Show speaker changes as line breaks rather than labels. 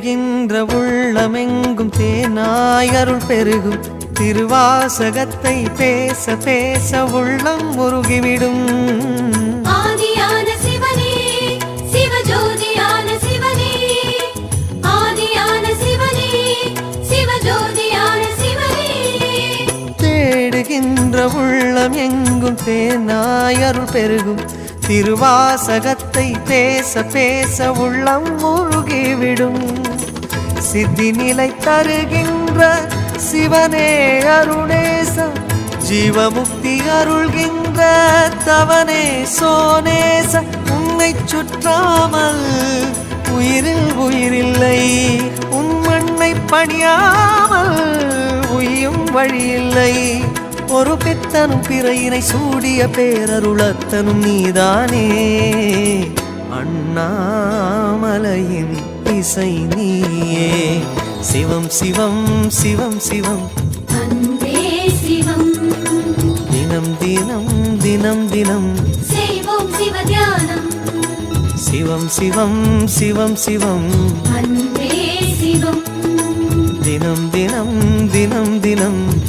தேடுகின்ற உள்ளமெங்கும் தேனாய் அருள் பெருகும். திருவாசகத்தை பேச பேச உள்ளம் முருகிவிடும் தேடுகின்ற உள்ளம் எங்கும் தேனாய் அருள் பெருகும். திருவாசகத்தை பேச பேச உள்ளம் முழுகிவிடும். சித்தி நிலை தருகின்ற சிவனே அருணேச ஜீவமுக்தி அருள்கின்ற தவனே சோனேச உன்னை சுற்றாமல் உயிரில் உயிரில்லை உன் மண்ணை பணியாமல் உயும் வழியில்லை. ஒரு பித்தனும் பிறையினை சூடிய பேரருளத்தனும் நீதானே. அண்ணாமலையின் இசை நீயே. சிவம் சிவம் சிவம் சிவம். தினம் தினம் தினம் தினம். சிவம் சிவம் சிவம் சிவம் தினம் தினம் தினம் தினம்.